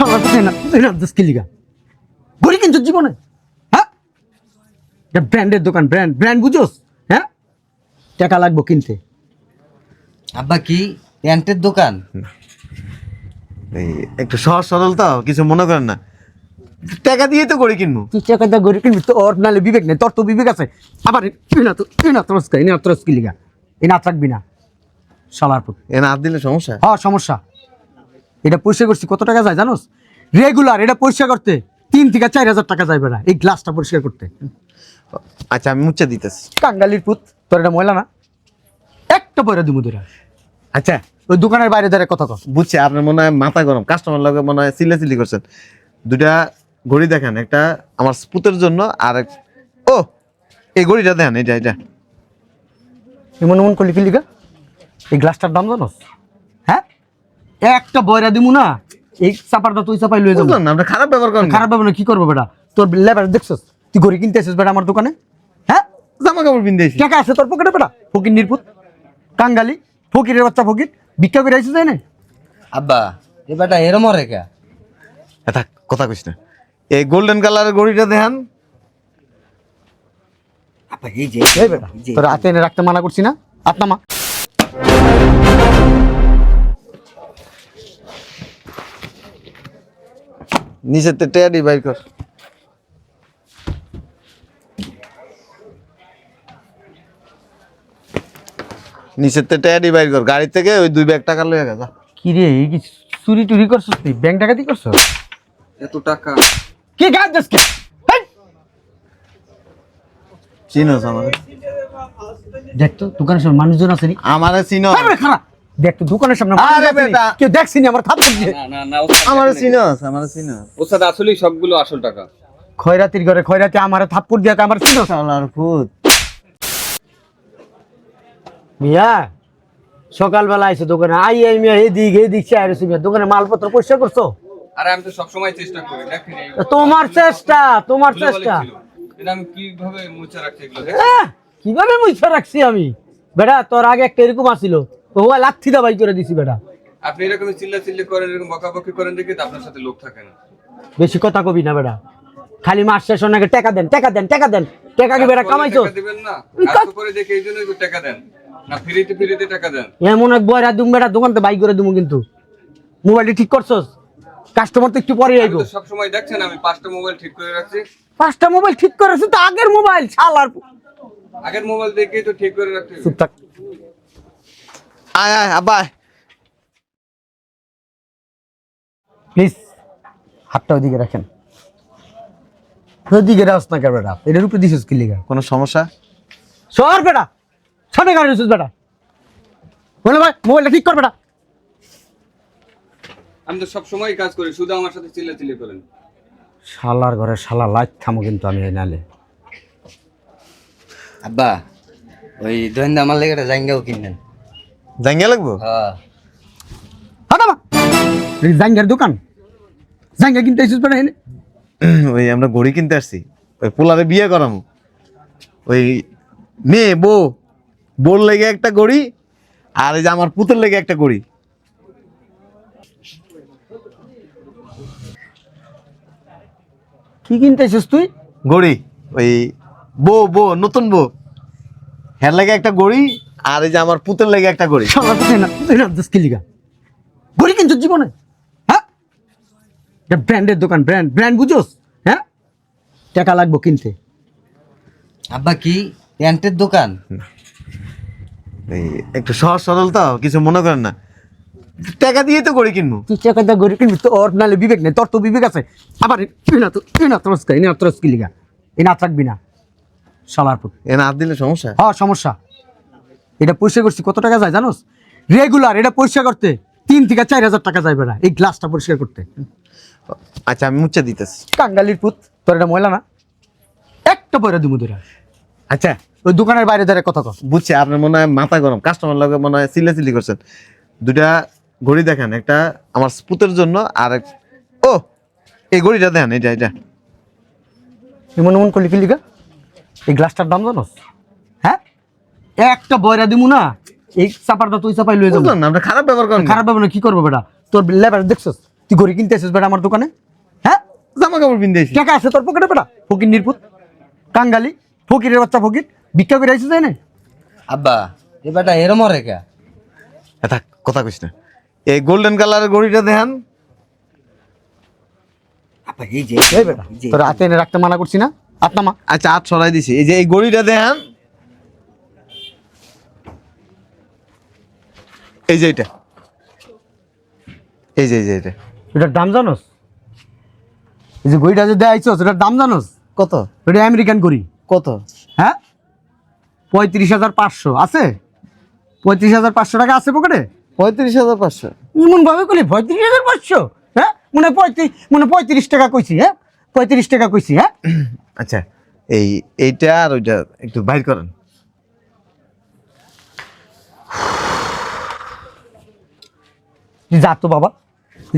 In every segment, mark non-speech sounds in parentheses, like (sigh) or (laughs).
শালা তুই না তুই না দশ কিলিগা ঘড়ি কিনছো জীবনে? হ্যাঁ? এটা ব্র্যান্ডের দোকান ব্র্যান্ড ব্র্যান্ড বুঝোস হ্যাঁ? টাকা লাগবো কিনতে। আব্বা কি প্যান্টের দোকান? এই একটু সহজ সরল তো কিছু মনে করেন না। টাকা দিয়ে তো করে কিনবো। তুই টাকা দিয়ে ঘড়ি কিনবি তোর নাহলে বিবেক নেই তোর তো বিবেক আছে। আবার তুই না তো তুই না তোরস এই না তোরস কিলিগা এই না রাখবি না শালার এ না দিলে সমস্যা? হ্যাঁ সমস্যা। এটা পরিষ্কার করছি কত টাকা যায় জানোস? রেগুলার এটা পরিষ্কার করতে তিন থেকে চার হাজার টাকা যাবে না এই গ্লাসটা পরিষ্কার করতে। আচ্ছা আমি মুচ্ছা দিতেছি। কাঙ্গালির পুত তোর এটা ময়লা না? একটা পয়রা দিমু তোরা আচ্ছা। ওই দোকানের বাইরে দাঁড়িয়ে কথা কর বুঝছি আপনার মনে হয় মাথা গরম কাস্টমার লগে মনে হয় সিলে সিলি করছেন। দুটা ঘড়ি দেখেন একটা আমার পুতের জন্য আর এক ও এই ঘড়িটা দেখেন এটা এটা এমন এমন করলি কি লিগা এই গ্লাসটার দাম জানোস? হ্যাঁ একটা বয়রা দিমু না এই চাপারটা তুই চাপাই লয়ে যাব। না খারাপ ব্যবহার করেন খারাপ না কি করব বেটা? তোর লেবার দেখছস? তুই ঘড়ি কিনতে আসিস বেটা আমার দোকানে? হ্যাঁ? জামা কাপড় পিনতেছি টাকা আছে তোর পকেটে বেটা? ফকির নির্পুত কাঙ্গালি ফকিরের বাচ্চা ফকির। ভিক্ষা করে আইসিস তাই না আব্বা এবারটা এরম রেখা এটা কথা কইস না। এই গোল্ডেন কালারের ঘড়িটা দেখেন। আব্বা এই যে এই বেটা তোর হাতে এনে রাখতে মানা করছি না? আপনা নিচের তো টেয়ারি বাইর কর। নিচের তো টেয়ারি বাইর কর। গাড়ি থেকে ওই দুই ব্যাগ টাকা লয়ে গেছে কি রে কি চুরি টুরি করছস তুই? ব্যাংক ডাকাতি করছস? এত টাকা। কি গাছ দেশকে চিনোস আমারে। দেখ তো দোকানের সামনে মানুষজন আছে নি? আমারে চিনো খারাপ। দেখ তো দোকানের সামনে আরে মানুষ আছে নি? বেটা। কেউ দেখছি আমার থাপ্পড় দিয়ে না না না ওস্তাদ আমারে দেখেন। নাই। চিনোস আমারে চিনোস ওস্তাদ আসলেই সবগুলো আসল টাকা। খয়রাতির ঘরে খয়রাতি আমার থাপ্পড় দিয়ে আমার ছিল শালার ফুট মিয়া সকালবেলা আইসো দোকানে। আই আই মিয়া এদিক এদিক চাই মিয়া। দোকানে মালপত্র পরিষ্কার করছ? আরে আমি তো সবসময় চেষ্টা করি দেখেন তোমার চেষ্টা তোমার চেষ্টা। এটা আমি কীভাবে মুছে রাখছি এগুলো হ্যাঁ? কীভাবে মুছে রাখছি আমি? বেটা তোর আগে একটা এরকম আসিল ও লাথি করে দিছি বেটা। আপনি এরকম চিল্লা চিল্লি করেন এরকম বকাবকি করেন দেখে আপনার সাথে লোক থাকে না। বেশি কথা কবি না বেটা। খালি মাস শেষ আগে টাকা দেন টাকা দেন টাকা দেন। টাকা কি বেটা কামাইছো? দিবেন না। কাজ করে দেখে এই জন্যই টাকা দেন। না ফ্রিতে ফ্রিতে টাকা দেন। এমন এক বয়রা দুম বেটা দোকান তো বাই করে দিমু কিন্তু। মোবাইলটি ঠিক করছস? কাস্টমার তো একটু পরে আইবো। তো সবসময় দেখছেন আমি পাঁচটা মোবাইল ঠিক করে রাখছি। পাঁচটা মোবাইল ঠিক করেছে তো আগের মোবাইল শালার আগের মোবাইল দেখেই তো ঠিক করে। চুপ থাক। আয় আয় আবাই প্লিজ হাতটা ওইদিকে রাখেন। ওইদিকে রাস না কেন বেটা? এটার উপরে দিছিস কি লিগা? কোনো সমস্যা? সর বেটা! সামনে গাড়ি দিছিস বেটা! বলে ভাই মোবাইলটা ঠিক কর বেটা! আমি তো সবসময় কাজ করি শুধু আমার সাথে চিল্লা চিল্লি করেন। শালার ঘরে শালা লাইট থামো কিন্তু আমি এই নালে। আব্বা ওই দৈন্দা আমার লেগে জাঙ্গাও কিনেন জাঙ্গিয়া লাগবো? হ্যাঁ। এই দোকান? জাঙ্গা কিনতে আইছিস বেটা এনে? (clears throat) ওই আমরা ঘড়ি কিনতে আসছি। ওই পোলারে বিয়ে করামু। ওই মেয়ে বউ বোর লেগে একটা ঘড়ি আর এই যে আমার পুতের লেগে একটা ঘড়ি। কি কিনতে আইছিস তুই? ঘড়ি। ওই বউ বউ নতুন বউ। হ্যার লেগে একটা ঘড়ি আর এই যে আমার পুতের লেগে একটা ঘড়ি। না দশ কিলিগা ঘড়ি কিনছিস জীবনে? হ্যাঁ? এটা ব্র্যান্ডের দোকান ব্র্যান্ড ব্র্যান্ড বুঝোস হ্যাঁ? টাকা লাগবো কিনতে। আব্বা কি প্যান্টের দোকান? এই একটু সহজ সরল তো কিছু মনে করেন না। টাকা দিয়ে তো ঘড়ি কিনবো। তুই টাকা দিয়ে ঘড়ি কিনবি তোর নাহলে বিবেক নেই তোর তো বিবেক আছে। আবার না তো তুই না তোরস এই না তোরস কিলিগা এই না রাখবি না শালার পুত এ না দিলে সমস্যা? হ্যাঁ সমস্যা। এটা পরিষ্কার করছি কত টাকা যায় জানোস? রেগুলার এটা পরিষ্কার করতে তিন থেকে চার হাজার টাকা যায় বেটা এই গ্লাসটা পরিষ্কার করতে। আচ্ছা আমি মুচ্ছা দিতেছি। কাঙ্গালির পুত তোর এটা ময়লা না? একটা পয়রা দিমু তোরা আচ্ছা। ওই দোকানের বাইরে দাঁড়িয়ে কথা কর বুঝছি আপনার মনে হয় মাথা গরম কাস্টমার লগে মনে হয় সিলে সিলি করছেন। দুটা ঘড়ি দেখেন একটা আমার পুতের জন্য আর এক ও এই ঘড়িটা দেখেন এটা এটা এমন এমন করলি কি লিগা? এই গ্লাসটার দাম জানোস? একটা বয়রা দিমু না এই চাপারটা তুই চাপাই লয়ে যাব। না আপনি খারাপ ব্যবহার করেন না। খারাপ না কি করব বেটা? তোর লেবার দেখছস? তুই ঘড়ি কিনতে আসিস বেটা আমার দোকানে? হ্যাঁ? জামা কাপড় পিনতেছি টাকা আছে তোর পকেটে বেটা? ফকির নির্পুত কাঙ্গালি ফকিরের বাচ্চা ফকির ভিক্ষা করে আইসিস তাই না আব্বা এবারটা এরম রে কে? এটা কথা কইস না। এই গোল্ডেন কালারের ঘড়িটা দেখান। এই যে এই বেটা তোর হাতে এনে রাখতে মানা করছি না? আপনা মা আচ্ছা হাত সরাই দিছি। এই যে এই ঘড়িটা দেখান। এই যে এটা। এই যে এই যে এটা এটার দাম জানোস? এই যে ঘড়িটা যে দেয় আইসস এটার দাম জানোস? কত? এটা আমেরিকান ঘড়ি কত? হ্যাঁ? পঁয়ত্রিশ হাজার পাঁচশো। আছে? পঁয়ত্রিশ হাজার পাঁচশো টাকা আছে পকেটে? পঁয়ত্রিশ হাজার পাঁচশো। এমন ভাবে করলি পঁয়ত্রিশ হাজার পাঁচশো? হ্যাঁ? মনে পঁয়ত্রিশ মনে পঁয়ত্রিশ টাকা কইছি হ্যাঁ? পঁয়ত্রিশ টাকা কইছি হ্যাঁ? আচ্ছা এই এইটা আর ওইটা একটু বাইর করেন। যা তো বাবা।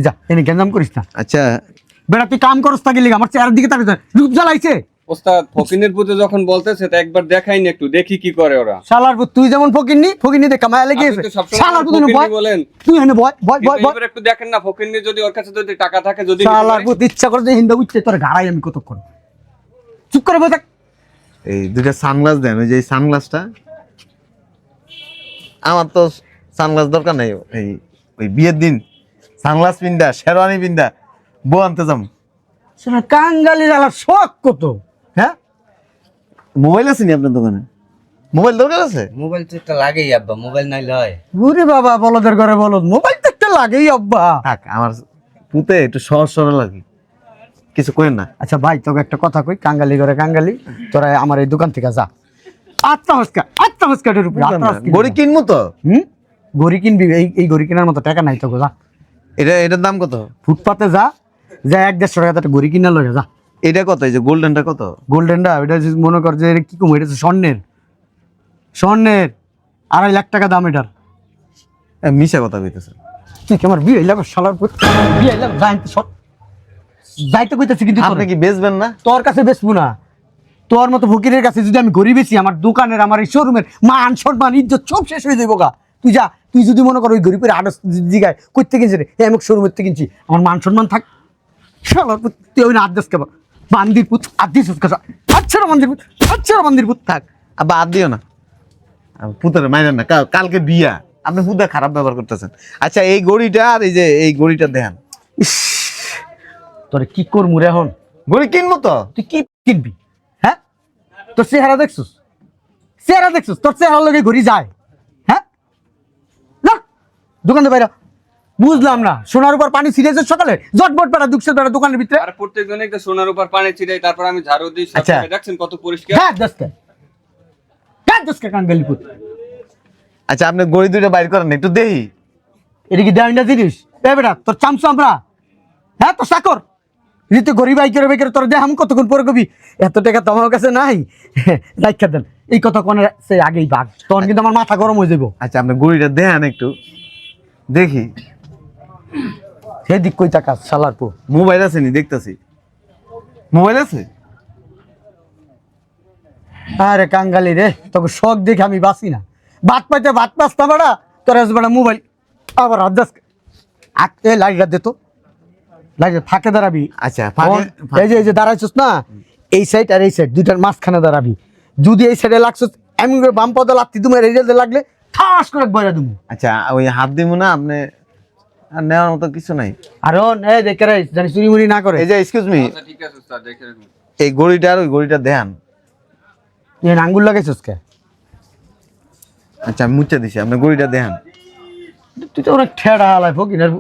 যা এনে গেঞ্জাম করিস না। আচ্ছা। বেটা তুই কাম করস থাকি লিগা আমার চেহারার দিকে তাকিয়ে রূপ জ্বালাইছে। ওস্তাদ ফকিনের পুতে যখন বলতেছে তা একবার দেখাইনি একটু দেখি কি করে ওরা। শালার পুত, তুই যেমন ফকিরনি ফকিরনি দেখা মায়া লেগে গেছে। তো শালার পুত বয় বলেন। তুই এনে বয় বয় বয় বয় একটু দেখেন না ফকিন্নি যদি ওর কাছে যদি টাকা থাকে যদি শালার পুত ইচ্ছা করে যে হিন্দা উঠছে তোর গাড়াই আমি কতক্ষণ? চুপ করে বসে এই দুইটা সানগ্লাস দেন ওই যে সানগ্লাসটা। আমার তো সানগ্লাস দরকার নাই এই ওই বিয়ের দিন সানগ্লাস পিন্দা শেরওয়ানি পিন্দা বউ আনতে যাম শালা কাঙ্গালি জ্বালার শখ কত? হ্যাঁ? মোবাইল আছে নি আপনার দোকানে? মোবাইল দরকার আছে? মোবাইল তো একটা লাগেই আব্বা মোবাইল নাই লয় ঘুরে বাবা বলদের ঘরে বলদ মোবাইল তো একটা লাগেই আব্বা। থাক আমার পুতে একটু সহজ সরল লাগে কিছু করেন না। আচ্ছা ভাই তোকে একটা কথা কই কাঙ্গালি ঘরে কাঙ্গালি তোরা আমার এই দোকান থেকে যা। আত্মা হস্কা আত্মা হস্কাটের উপরে আত্মা গড়ি কিনবো তো? হুম? গড়ি কিনবি এই এই গড়ি কেনার মতো টাকা নাই তোকে যা। এটা এটার দাম কত? ফুটপাতে যা যা এক দেড়শো টাকা একটা গড়ি কিনা লগে যা। এটা কত? এই যে গোল্ডেনটা কত? গোল্ডেনটা এটা মনে কর যে কি কম? এটা স্বর্ণের। স্বর্ণের। আড়াই লাখ টাকা দাম এটার। মিশা কথা কইতেছে। তুই কি আমার বিয়ে শালার পুত বিয়ে লাগবে যাইতে সব যাইতে কইতেছি কিন্তু আপনি। কি বেচবেন না? তোর কাছে বেচবো না। তোর মতো ফকিরের কাছে যদি আমি গরিব বেশি আমার দোকানের আমার এই শোরুমের মান সম্মান ইজ্জত সব শেষ হয়ে যাব গা। তুই যা তুই যদি মনে করো ওই গরিবের আড়স জিগায় করতে কিনছে রে হ্যাঁ আমি শোরুমের থেকে কিনছি আমার মান সম্মান থাক। শালার তুই ওই না আদেশ কেবা বান্দির পুত আদিস আচ্ছা রে বান্দির পুত আচ্ছা রে বান্দির পুত থাক। আর দিও না। পুতের মাইনেন না কালকে বিয়া। আপনি পুতে খারাপ ব্যবহার করতেছেন। আচ্ছা এই গড়িটা আর এই যে এই গড়িটা দেখান। তোরে কি করমু রে এখন? গড়ি কিনবো তো? তুই কি কিনবি? হ্যাঁ? তোর চেহারা দেখছিস? চেহারা দেখছিস? তোর চেহারা লগে ঘুরি যায়। দোকানে বাইরা। বুঝলাম না সোনার উপর পানি ছিঁড়েছে সকালে? জটবট বেড়া দুঃখের বেড়া দোকানের ভিতরে। আর প্রত্যেক জনে একটা সোনার উপর পানি ছিটাই তারপর আমি ঝাড়ু দিই সব আচ্ছা। দেখছেন কত পরিষ্কার? হ্যাঁ দশকে হ্যাঁ দশকে কাঙ্গালিপুর আচ্ছা আপনি গড়ি দুইটা বাইর করেন একটু দেহি। এটা কি দেওয়া জিনিস? এ বেটা তোর চামচো আমরা। হ্যাঁ তোর চাকর। রীতি গরিব আই করে বেকার তোর দেখাম কতক্ষণ পরে কবি? এত টাকা তো আমার কাছে নাই। (laughs) রাখা দেন। এই কথা কোনে সে আগেই ভাগ তখন কিন্তু আমার মাথা গরম হয়ে যাব আচ্ছা আপনি গড়িটা দেখান একটু। দেখি। সেদিক কই টাকা শালার পো মোবাইল আছে নি দেখতেছি। মোবাইল আছে? আরে কাঙ্গালি রে তোকে শখ দেখে আমি বাঁচি না। ভাত পাইতে ভাত পাস্তা বেড়া তোর বেড়া মোবাইল আবার আদাস এ লাইটটা দে তো। লাইট ফাঁকে দাঁড়াবি। আচ্ছা এই যে এই যে দাঁড়াইছিস না এই সাইড আর এই সাইড দুইটার মাঝখানে দাঁড়াবি। যদি এই সাইডে লাগছিস এমন করে বাম পদে লাগতি তুমি এই রেজাল্টে লাগলে ঠাস করে বইরা আচ্ছা ওই হাত দিব না আপনি আর নেওয়ার মতো কিছু নাই? আর এই দেখে রে জানি চুরি মুড়ি না করে। এই যে এক্সকিউজ মি আচ্ছা ঠিক আছে স্যার দেখে রাখুন। এই গড়িটা আর ওই গড়িটা দেখান। তুই এনে আঙ্গুল লাগাইছিস কে? আচ্ছা আমি মুচ্ছে দিছি আপনি গড়িটা দেখান। তুই তো অনেক ঠেড়া হালাই ফকিনের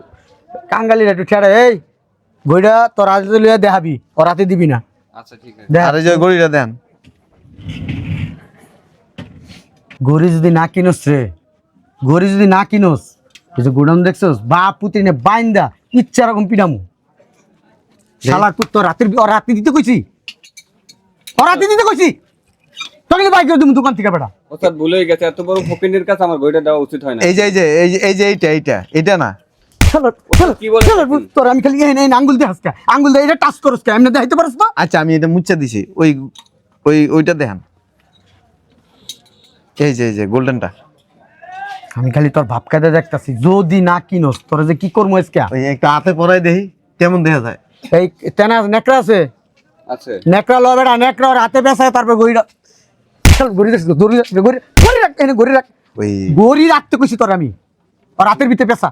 কাঙ্গালির একটু ঠেড়া এই গইটা তোর আজ লিয়ে দেখাবি ও রাতে দিবি না। আচ্ছা ঠিক আছে। আর এই যে গড়িটা দেখান। গড়ি যদি না কিনোস রে গড়ি যদি না কিনোস যে গোডাউন দেখছস বাপ পুত্রি নে বাইন্দা ইচ্ছা রকম পিডামু। শালার পুত্র রাতের রাতে দিতে কইছি। রাতে দিতে কইছি। তোর কি বাইক তুমি দোকান থেকে বেটা। ওস্তাদ ভুলে গেছে এত বড় ফকিনের কাছে আমার বইটা দেওয়া উচিত হয় না। এই যে এই যে এই যে এই যে এইটা এইটা এটা না। তোর আমি খালি আঙ্গুল দিয়ে হাসকা আঙ্গুল দিয়ে এটা টাচ করস কে? এমনি দেখাইতে পারস না আচ্ছা আমি এটা মুচ্ছে দিছি। ওই ওই ওইটা দেখান। এই যে এই যে গোল্ডেনটা। আমি খালি তোর ভাব কায়দা দেখতাছি যদি না কিনোস তোরা যে কি করব আজকে? ওই একটা হাতে পরাই দেখি কেমন দেখা যায়? এই তেনা নেকড়া আছে? আছে। নেকড়া লো বেড়া নেকড়া ওর হাতে বেসায় তারপর গড়িটা চল গড়ি রাখ গড়ি রাখ গড়ি গড়ি রাখ এনে গড়ি রাখ। ওই গড়ি রাখতে কইছি তোর আমি। ভিতরে পেশা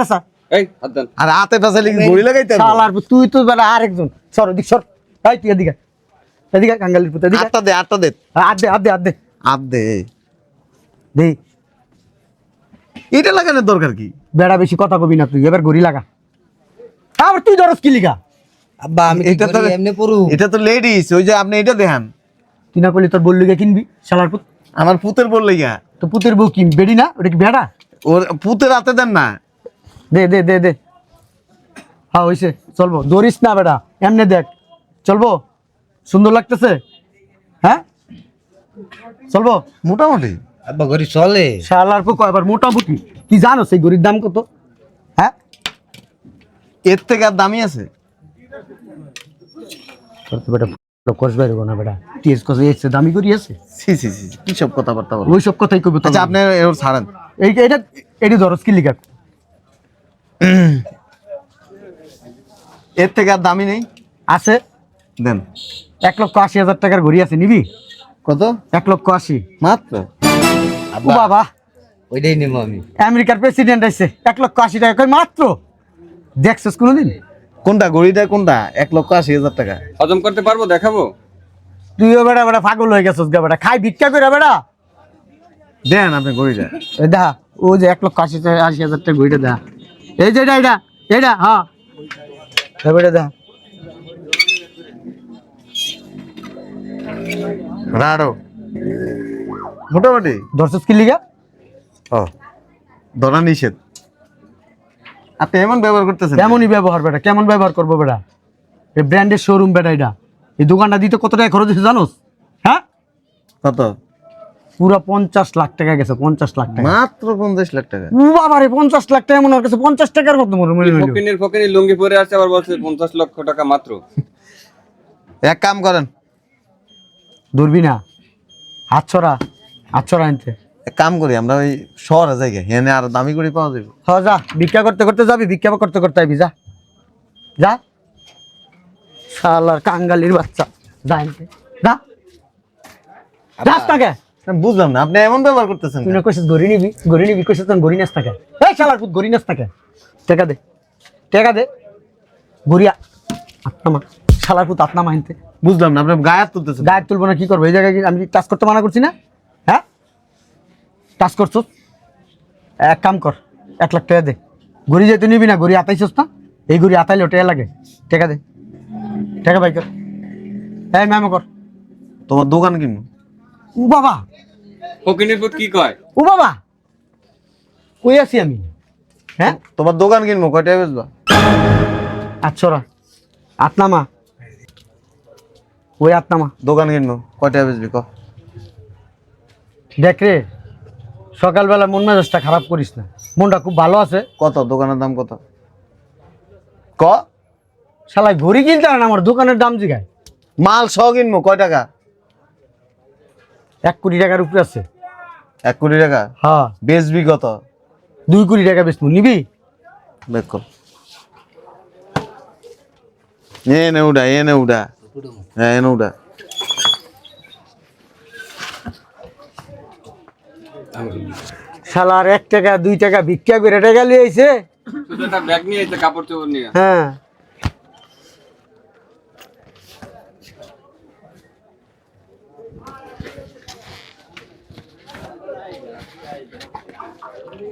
পেশা এই হাত দেন। আর লাগাইতে শালার তুই তো বেলা আরেকজন। সর ওদিক সর। তাই তুই এদিকে এদিকে কাঙ্গালির পুত এদিকে আটটা দে আটটা দে। হাত দে হাত দে হাত দে। দে এটা লাগানোর দরকার কি? বেড়া বেশি কথা কবি না তুই এবার গড়ি লাগা। আবার তুই ধরস কি লিগা? আব্বা আমি এটা তো এমনি পড়ু এটা তো লেডিস ওই যে আপনি এটা দেখান। তুই না করলি তোর বললি গে কিনবি শালার পুত। আমার পুতের বললে গিয়া তো পুতের বউ কি বেড়ি না? ওটা কি বেড়া ওর পুতের হাতে দেন না। দে দে দে দে। হ্যাঁ হইছে। চলবো। দৌড়িস না বেটা এমনি দেখ। চলবো? সুন্দর লাগতেছে? হ্যাঁ? চলবো? মোটামুটি। আব্বা ঘড়ি চলে। শালার পর কয়বার মোটামুটি। কি জানো সেই গরির দাম কত? হ্যাঁ? এর থেকে আর দামি আছে? তোর তো বেটা কস বাইরে না বেটা। টিএস কস এসে দামি করি আছে? সি সি সি কি সব কথাবার্তা বলো? ওই সব কথাই আচ্ছা আপনি ছাড়েন। এই এটা এর থেকে আর দামি নেই। আছে? দেন। এক লক্ষ আশি হাজার টাকার ঘড়ি আছে নিবি? কত? এক লক্ষ আশি। মাত্র? ও বাবা। ওইটাই নেব আমি। আমেরিকার প্রেসিডেন্ট আসছে এক লক্ষ আশি টাকা। কই মাত্র? দেখছিস কোনোদিন? কোনটা গড়িটা কোনটা? এক লক্ষ আশি হাজার টাকা। হজম করতে পারব দেখাবো? তুইও বেড়া বেড়া পাগল হয়ে গেছিস গা বেড়া। খাই ভিক্ষা করে বেড়া। দেন আপনি গড়িটা দেখা ও যে এক লক্ষ আশি টাকা- আশি হাজার টাকা ঘড়িটা দেখা এই যে এটা এটা এটা হ্যাঁ। দেখা রাড়ো। মোটামুটি। ধরছিস কি লিগা? ও ধরা নিষেধ। আপনি এমন ব্যবহার করতেছেন। কেমনই ব্যবহার বেটা কেমন ব্যবহার করব বেটা? এই ব্র্যান্ডের শোরুম বেটা এটা। এই দোকানটা দিতে কত টাকা খরচ হয়েছে জানোস? হ্যাঁ? কত? পুরো পঞ্চাশ লাখ টাকা গেছে পঞ্চাশ লাখ টাকা। মাত্র পঞ্চাশ লাখ টাকা। ও বাবা রে পঞ্চাশ লাখ টাকা মনে হচ্ছে পঞ্চাশ টাকার মতো মনে মনে। ফকিনের ফকিনের লুঙ্গি পরে আছে আবার বলছে পঞ্চাশ লক্ষ টাকা মাত্র। এক কাম করেন ধরবি না। হাত ছড়া হাত ছড়া আনতে। এক কাম করি আমরা ওই শহরে যাই গে, এনে আর দামি করে পাওয়া যাবে হ যা ভিক্ষা করতে করতে যাবি ভিক্ষা করতে করতে আইবি যা। যা। শালার কাঙ্গালির বাচ্চা যা আনতে। যা। যাস না কে? বুঝলাম না আপনি এমন ব্যবহার করতেছেন তুই না কইছিস গড়ি নিবি? গড়ি নিবি কইছিস তখন গড়ি নাস থাকে এই শালার পুত গড়ি নাস থাকে টাকা দে। টাকা দে। গড়িয়া আত্মা শালার পুত আত্মা মাহিনতে বুঝলাম না আপনি গায়ে তুলতেছেন। গায়ে তুলবো না কি করব? এই জায়গায় কি আমি টাচ করতে মানা করছি না? হ্যাঁ? টাচ করছ? এক কাম কর এক লাখ টাকা দে। ঘড়ি যেতে নিবি না ঘড়ি আতাইছস না? এই ঘড়ি আতাইলে টাকা লাগে। টাকা দে। টাকা ভাই কর। হ্যাঁ ম্যাম কর। তোমার দোকান কিনবো ও বাবা! ফকিনের পুত কি কয়? ও বাবা! কই আছি আমি? হ্যাঁ? তোমার দোকান কিনবো কয়টায় বেচবা আচ্ছরা আতনামা ওই আতনামা দোকান কিনবো কয়টায় বেচবি ক? দেখ রে সকালবেলা মন মেজাজটা খারাপ করিস না। মনটা খুব ভালো আছে। কত? দোকানের দাম কত? ক? শালা ঘড়ি কিনতে না আমার দোকানের দাম জিগায়। মাল সহ কিনবো কয় টাকা? এক কোটি টাকার উপরে আছে। এক কোটি টাকা? হ্যাঁ। বেচবি কত? দুই কোটি টাকা বেচবো নিবি? বেক কর। এনে উড়া এনে উড়া হ্যাঁ এনে উড়া শালার এক টাকা দুই টাকা ভিক্ষা করে টাকা লিয়ে আইছে। ব্যাগ নিয়ে এসে কাপড় চোপড় নিয়ে। হ্যাঁ।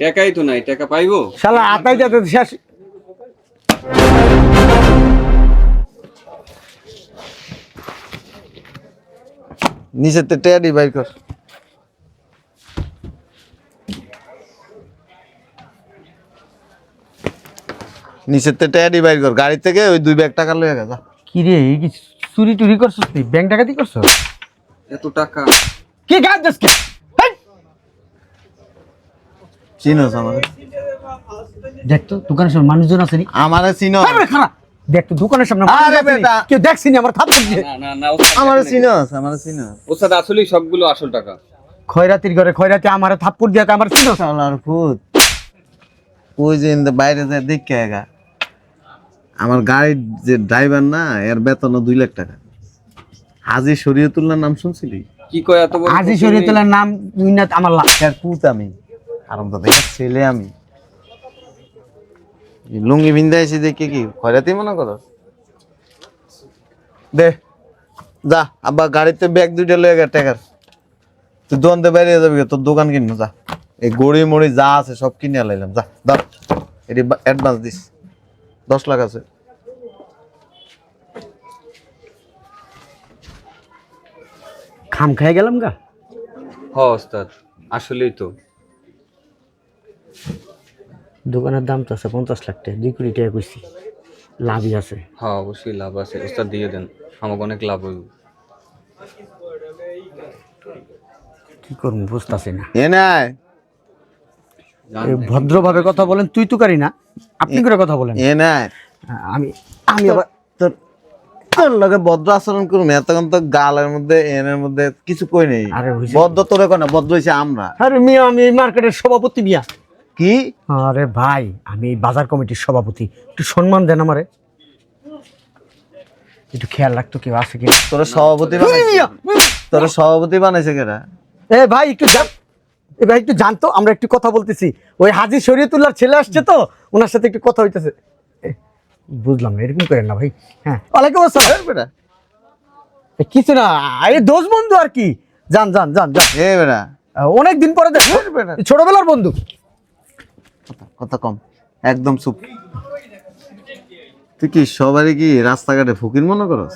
টাকাই তো নাই টাকা পাইবো? শালা আতাই যাতে শেষ নিচের তে টেয়ারি বাইর কর। নিচের তে টেয়ারি বাইর কর। গাড়ি থেকে ওই দুই ব্যাগ টাকা লয়ে গেছে কি রে এই কি চুরি টুরি করছস তুই? ব্যাংক ডাকাতি করছস? এত টাকা। কি গাছ দেশকে চিনোস আমারে দেখ তো দোকানের সামনে মানুষজন আছে নি। আমারে চিনো। খারাপ। দেখ তো দোকানের সামনে আরে বেটা। কেউ দেখছিনি আমার থাপ দিয়ে। না না আমারে। চিনোস আমারে চিনোস ওস্তাদ আসলেই সবগুলো আসল টাকা। খয়রাতির ঘরে খয়রাতি আমারে থাপ্পড় দিয়া আমার ফুট ওই যে ইন্দে বাইরে যায় দেখে এগা আমার গাড়ির যে ড্রাইভার না এর বেতন দুই লাখ টাকা। হাজি শরীয়তুল্লাহ নাম শুনছিলি? কি কয় এত ফকির শরীয়তুল্লাহর নাম তুই না আমার লা- এর পুত আমি। আরাম দাদা ছেলে আমি। লুঙ্গি বিন্দা এসে দেখে কি খয়রাতি মনে করো? দে যা আব্বা গাড়িতে ব্যাগ দুইটা লয়ে গেছে টাকার। তুই দোকানতে বাইরে যাবি তোর দোকান কিনবো যা। এই গড়ি মড়ি যা আছে সব কিনে লাইলাম যা দাও। এটি অ্যাডভান্স দিস। দশ লাখ আছে। খাম খেয়ে গেলাম গা? হ ওস্তাদ। আসলেই তো। দোকানের দাম তো আছে পঞ্চাশ লাখ টাকা। দুই কোটি টাকা কইছি। লাভই আছে। হ্যাঁ অবশ্যই লাভ আছে। ওস্তাদ দিয়ে দেন। আমাকে অনেক লাভ হইব। কি করব বুঝতেছি না। এ নাই। ভদ্রভাবে কথা বলেন তুই তুকারি না। আপনি করে কথা বলেন। এ নাই। আমি আমি আবার তোর তোর লগে ভদ্র আচরণ করুন এতক্ষণ তো গালের মধ্যে এনের মধ্যে কিছু কই নেই। আরে হইছে। ভদ্র তোরে না ভদ্র হইছে আমরা। আরে মিয়া আমি এই মার্কেটের সভাপতি মিয়া। কি? আরে ভাই আমি এই বাজার কমিটির সভাপতি। একটু সম্মান দেন আমারে। একটু খেয়াল রাখতো কেউ আছে কিনা। তোর সভাপতি তোর সভাপতি বানাইছে কেরা এ ভাই একটু জান এ ভাই একটু জানতো আমরা একটু কথা বলতেছি। ওই হাজি শরীয়তুল্লাহর ছেলে আসছে তো ওনার সাথে একটু কথা হইতেছে। বুঝলাম না এরকম করেন না ভাই। হ্যাঁ। ওয়ালাইকুম আসসালাম। বেটা। কিছু না এই দোষ বন্ধু আর কি। যান যান যান যান। এ বেটা। অনেক দিন পরে দেখ। ছোটবেলার বন্ধু। কথা- কম। একদম চুপ। তুই কি সবারই কি রাস্তাঘাটে ফকির মনে করস?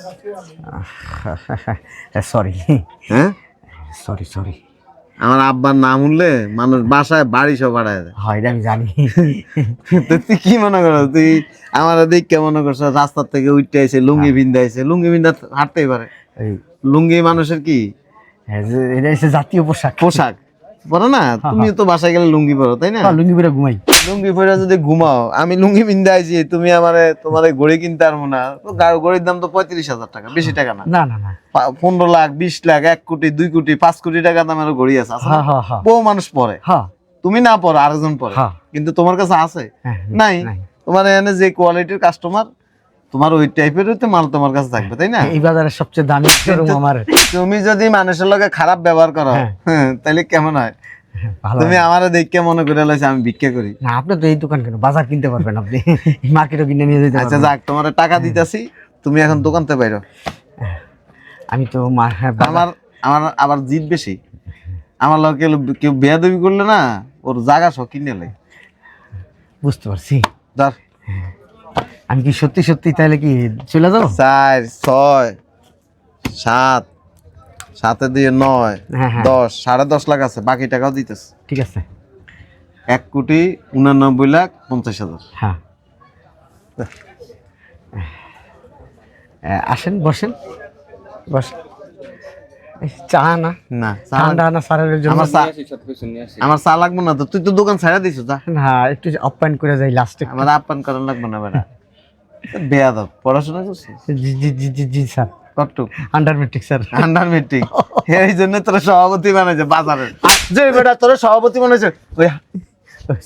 সরি হ্যাঁ? সরি সরি আমার আব্বার নাম উঠলে মানুষ বাসায় বাড়ি সব বাড়ায় দেয়। হয় আমি জানি। তুই কি মনে করো তুই আমার দিক কে মনে করছ রাস্তার থেকে উঠতে আইছে লুঙ্গি বিন্দা আইছে। লুঙ্গি বিন্দা হাঁটতেই পারে। লুঙ্গি মানুষের কি? হ্যাঁ, এটা হচ্ছে জাতীয় পোশাক। পোশাক। পরো না? তুমি তো বাসায় গেলে লুঙ্গি পরো তাই না? হ্যাঁ, লুঙ্গি পরে ঘুমাই। লুঙ্গি পরে যদি ঘুমাও আমি লুঙ্গি আইছি তুমি আমারে তোমার এই ঘড়ি কিনতে পারব না। ঘড়ির দাম তো পঁয়ত্রিশ হাজার টাকা বেশি টাকা না। না না পনেরো লাখ বিশ লাখ এক কোটি দুই কোটি পাঁচ কোটি টাকা দামের ঘড়ি আছে? হ্যাঁ হ্যাঁ হ্যাঁ। বহু মানুষ পরে। হ্যাঁ। তুমি না পড়ো আরেকজন পরে। হ্যাঁ। কিন্তু তোমার কাছে আছে? হ্যাঁ, নাই। তোমার এখানে যে কোয়ালিটির কাস্টমার তোমার ওই টাইপের হইতে মাল তোমার কাছে থাকবে তাই না? এই বাজারের সবচেয়ে দামি শোরুম (laughs) আমার। তুমি যদি মানুষের লগে খারাপ ব্যবহার করো হ্যাঁ। হ্যাঁ, তাহলে কেমন হয়? ভালো তুমি আমারে দেখে মনে করে লাইছে আমি ভিক্ষা করি। না আপনি তো এই দোকান কেন? বাজার কিনতে পারবেন আপনি। মার্কেটও কিনে নিয়ে যেতে আচ্ছা যাক তোমার টাকা দিতেছি তুমি এখন দোকানতে বাইরো। আমি তো হ্যাঁ, আমার আমার আবার জিদ বেশি। আমার লগে কেউ- বেয়াদবি করলে না ওর জায়গা সব কিনে লাই বুঝতে পারছি। ধর। আমি কি সত্যি সত্যি তাহলে কি চলে যাব? চার ছয় সাত সাতে দিয়ে নয় হ্যাঁ, হ্যাঁ। দশ সাড়ে দশ লাখ আছে বাকি টাকাও দিতেছে। ঠিক আছে। এক কোটি উনানব্বই লাখ পঞ্চাশ হাজার। হ্যাঁ। আসেন বসেন। বসেন। চা না না চা ঠান্ডা না স্যারের জন্য আমার চা লাগবে না তো তুই তো দোকান ছাড়া যা। না একটু আপ্যায়ন করে যাই লাস্টে আমার আপ্যান করার লাগবে না বেটা। বেয়াদব পড়াশোনা করছিস? জি জি জি জি জি sir. কট্টু। Under matric sir. Under matric এই জন্য তোরা সভাপতি বানাইছে বাজারের যে বেটা তোরা সভাপতি বানাইছে। ওই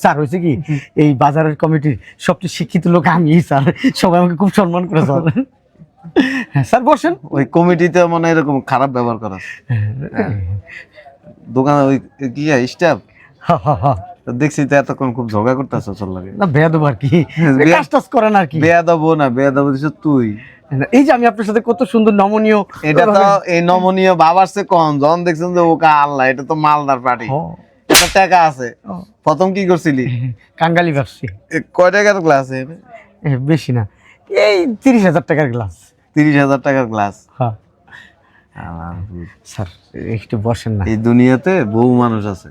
স্যার হয়েছে কি? এই বাজারের কমিটির সবচেয়ে শিক্ষিত লোক আমি স্যার। সবাই আমাকে খুব সম্মান করে স্যার হ্যাঁ স্যার বসেন। ওই কমিটিতে মনে হয় এরকম খারাপ ব্যবহার করা। দোকানে ওই কি স্টাফ। দেখছি তো এতক্ষণ খুব ঝগড়া করতেছ চল লাগে। না বেয়াদব আর কি। বেয়া- কাজ টাজ করেন আর কি। বেয়াদব না বেয়াদব দিছ তুই। এই যে আমি আপনার সাথে কত সুন্দর নমনীয় এটা তো এই নমনীয় বাবার সে কম যখন দেখছেন যে ওকা আল্লাহ এটা তো মালদার পার্টি। এটা টাকা আছে। প্রথম কি করছিলি? কাঙ্গালি ব্যবসী কয় টাকার গ্লাস বেশি না। এই তিরিশ হাজার টাকার গ্লাস তিরিশ হাজার টাকার গ্লাস হ্যাঁ। স্যার একটু বসেন না। এই দুনিয়াতে বহু মানুষ আছে।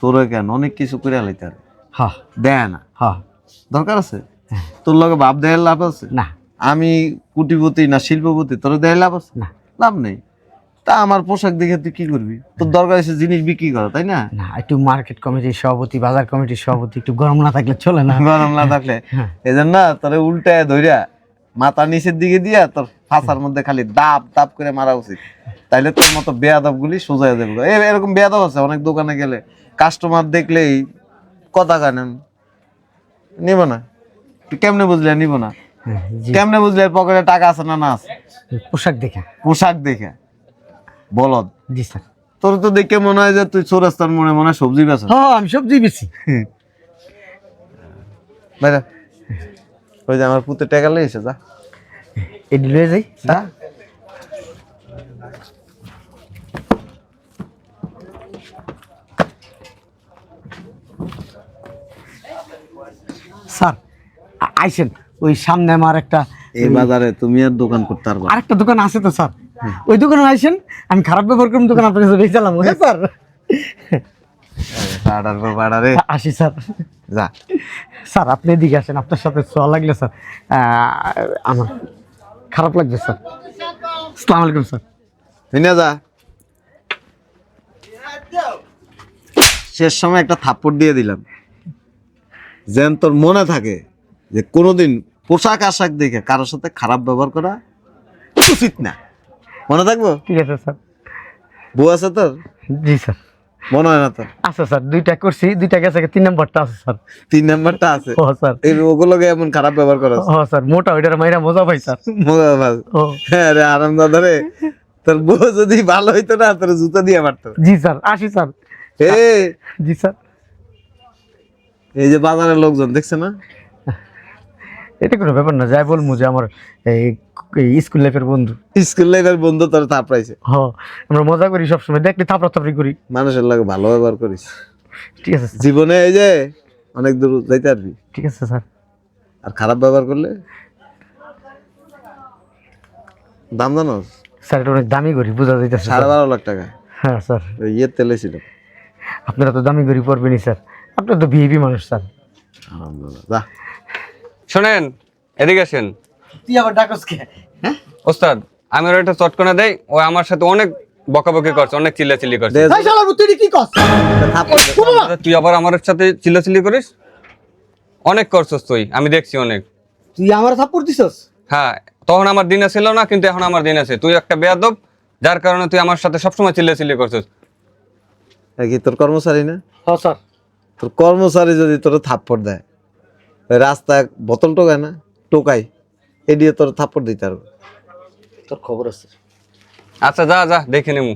তোরা কেন? অনেক কিছু করে আলাইতে হ্যাঁ। দেয় না। হ্যাঁ। দরকার আছে? তোর লগে ভাব দেয় লাভ আছে? না। আমি কুটিপতি না শিল্পপতি তোর দেয় লাভ আছে? না। লাভ নেই। তা আমার পোশাক দেখে তুই কি করবি? তোর দরকার এসে জিনিস বিক্রি করা তাই না? না একটু মার্কেট কমিটির সভাপতি বাজার কমিটির সভাপতি একটু গরম না থাকলে চলে না। গরম না থাকলে। হ্যাঁ। এই জন্য তোরে উল্টায় ধইরা মাথা নিচের দিকে দিয়া তোর ফাঁসার মধ্যে খালি দাপ দাপ করে মারা উচিত। তাইলে তোর মতো বেয়াদব গুলি সোজা যাবে এরকম বেয়াদব আছে অনেক দোকানে গেলে। কাস্টমার দেখলেই কথা কানেন নিব না। কেমনে বুঝলে নিব না? হ্যাঁ, কেমনে বুঝলে পকেটে টাকা আছে না না আছে? পোশাক দেখে। পোশাক দেখে। বলদ। জি স্যার। তোর তো দেখে মনে হয় যে তুই চোরাস্তার মনে মনে সবজি বেচা হ্যাঁ আমি সবজি বেশি বাইরে। ওই যে আমার পুতে টাকা লেগেছে যা। এটি লয়ে যাই যা। স্যার আইসেন ওই সামনে আমার একটা এই বাজারে তুমি আর দোকান করতে পারবা। আরেকটা দোকান আছে তো স্যার। ওই দোকানে আইসেন আমি খারাপ ব্যবহার করুন দোকান আপনার কাছে বেচালাম হ্যাঁ স্যার। আসি স্যার। যা। স্যার আপনি এদিকে আসেন আপনার সাথে ছোঁয়া লাগলে স্যার। আমার খারাপ লাগবে স্যার। আসসালামু আলাইকুম স্যার। শুনে যা। শেষ সময় একটা থাপ্পড় দিয়ে দিলাম। যেন তোর মনে থাকে যে কোনোদিন পোশাক আশাক দেখে কারোর সাথে খারাপ ব্যবহার করা উচিত না। মনে থাকব? ঠিক আছে স্যার। বউ আছে তোর? জি স্যার। মনে হয় না আচ্ছা স্যার দুইটা করছি দুইটা গেছে তিন নম্বরটা আছে স্যার। তিন নাম্বারটা আছে? ও স্যার। এই ওগুলোকে এমন খারাপ ব্যবহার করা ও স্যার মোটা ওইটার মাইরা মজা পাই স্যার। ও। হ্যাঁ রে আরাম দাদা রে তোর বউ যদি ভালো হইতো না তোর জুতো দিয়ে মারতো। জি স্যার আসি স্যার। এ জি স্যার। এই যে বাজারের লোকজন দেখছে না? এটা কোনো ব্যাপার না যাই বলব যে আমার এই স্কুল লাইফের বন্ধু। স্কুল লাইফের বন্ধু তোর থাপড়াইছে। হ আমরা মজা করি সবসময় দেখলে থাপড়া থাপড়ি করি। মানুষের লাগে ভালো ব্যবহার করিস। ঠিক আছে জীবনে এই যে অনেক দূর যাইতে পারবি। ঠিক আছে স্যার। আর খারাপ ব্যবহার করলে? দাম জানো? স্যার এটা অনেক দামি করি বোঝা যাইতেছে সাড়ে বারো লাখ টাকা। হ্যাঁ স্যার। ইয়ে তেলে ছিল। আপনারা তো দামি করি পড়বেনি স্যার। আপনার তো ভিআইপি মানুষ স্যার। আলহামদুলিল্লাহ যা। শোনেন এদিকে আসেন। তুই আবার ডাকস কে? হ্যাঁ? ওস্তাদ আমি ওর একটা চটকনা দেই ও আমার সাথে অনেক বকাবকি করছে অনেক চিল্লাচিল্লি করছে। ভাই শালা তুই কি কস তুই আবার আমার সাথে চিল্লাচিল্লি করিস? অনেক করছস তুই আমি দেখছি অনেক। তুই আমার থাপ্পড় দিছস? হ্যাঁ তখন আমার দিন ছিল না কিন্তু এখন আমার দিন আছে। তুই একটা বেয়াদব যার কারণে তুই আমার সাথে সবসময় চিল্লাচিল্লি করছিস। কি তোর কর্মচারী না? হ্যাঁ স্যার। তোর কর্মচারী যদি তোর থাপ্পড় দেয় ওই রাস্তায় বোতল টোকায় না? টোকাই এ দিয়ে তোর থাপ্পড় দিতে পারব। তোর খবর আছে। আচ্ছা যা যা দেখে নেব।